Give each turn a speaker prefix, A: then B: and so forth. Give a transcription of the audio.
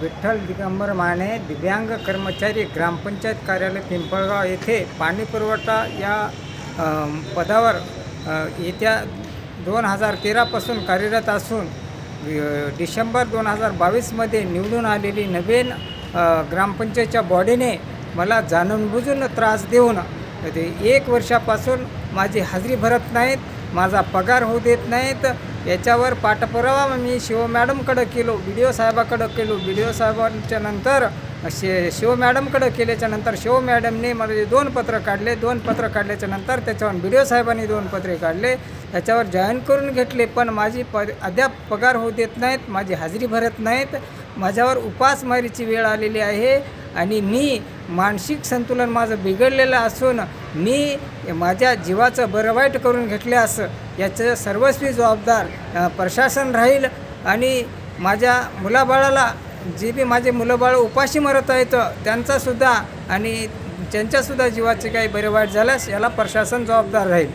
A: विठ्ठल दिगंबर माने दिव्यांग कर्मचारी ग्रामपंचायत कार्यालय पिंपळगाव येथे पाणी पुरवठा या पदावर येत्या दोन हजार तेरापासून कार्यरत असून डिसेंबर दोन हजार बावीसमध्ये निवडून आलेली नवीन ग्रामपंचायतच्या बॉडीने मला जाणूनबुजून त्रास देऊन ते एक वर्षापासून माझी हजेरी भरत नाहीत माझा पगार होऊ देत नाहीत याच्यावर पाठपुरावा मी शिव मॅडमकडं केलो बी डी ओ साहेबाकडं केलो. बी डी ओ साहेबांच्या नंतर शे शिव मॅडमकडं केल्याच्यानंतर शिव मॅडमने मला जे दोन पत्र काढले दोन पत्र काढल्याच्या नंतर त्याच्यावर बी डी ओ साहेबांनी दोन पत्रे काढले. त्याच्यावर जॉईन करून घेतले पण माझी प अद्याप पगार होऊ देत नाहीत माझी हजेरी भरत नाहीत. माझ्यावर उपासमारीची वेळ आलेली आहे. आणि मी मानसिक संतुलन माझं बिघडलेलं असून मी माझ्या जीवाचं बरं वाईट करून घेतल्यास याचं सर्वस्वी जबाबदार प्रशासन राहील. आणि माझ्या मुलाबाळाला जे बी माझे मुलंबाळ उपाशी मरत आहेत त्यांचासुद्धा आणि त्यांच्यासुद्धा जीवाचे काही बरे वाईट झाल्यास याला प्रशासन जबाबदार राहील.